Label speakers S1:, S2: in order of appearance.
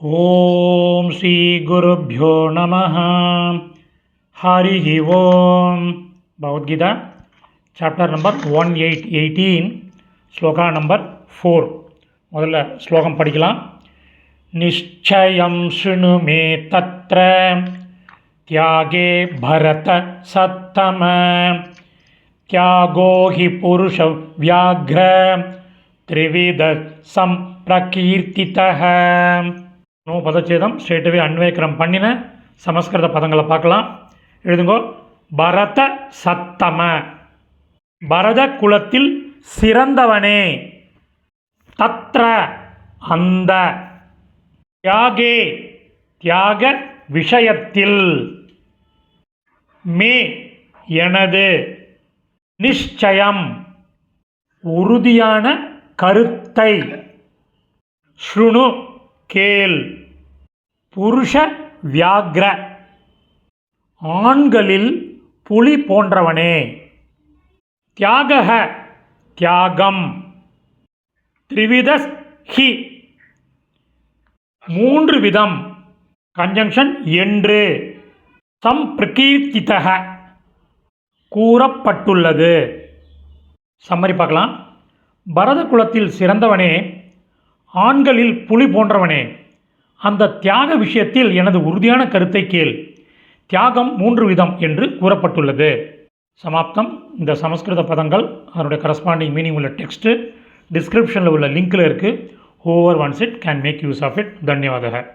S1: ॐ श्रीगुरुभ्यो नमः हरिः ओम् Bhagavad Gita chapter number one eight eighteen shloka number four முதல்ல ஸ்லோகம் படிக்கலாம் நிச்சயம் शृणु मे तत्र त्यागे भरत सत्तम त्यागो हि पुरुष व्याघ्र त्रिविध सम्प्रकीर्तितः நோ பதச்சேதம் ஸ்ட்ரெயிட்டவே அன்வேக்கரம் பண்ணின சமஸ்கிருத பதங்களை பார்க்கலாம். எழுதுங்கோ பரத சத்தம. பரத குலத்தில் சிறந்தவனே. தத்ர அந்த. தியாகே. தியாக விஷயத்தில். மே எனது. நிச்சயம். உறுதியான கருத்தை. ஸ்ருணு. கேள். புருஷ வியாக்ர. ஆண்களில் புலி போன்றவனே. தியாகக. தியாகம். திரிவிதஸ் ஹி மூன்று விதம். கன்ஜங்ஷன் என்று. சம்பிரகீர்த்திதக. கூறப்பட்டுள்ளது. சம்மரி பார்க்கலாம். பரத குலத்தில் சிறந்தவனே ஆண்களில் புலி போன்றவனே. அந்த தியாக விஷயத்தில் எனது உறுதியான கருத்தை கேள். தியாகம் மூன்று விதம் என்று கூறப்பட்டுள்ளது. சமாப்தம். இந்த சமஸ்கிருத பதங்கள் அதனுடைய கரஸ்பாண்டிங் மீனிங் உள்ள டெக்ஸ்ட்டு டிஸ்கிரிப்ஷனில் உள்ள லிங்க்கில் இருக்குது over once it can make use of it தன்யவாதக.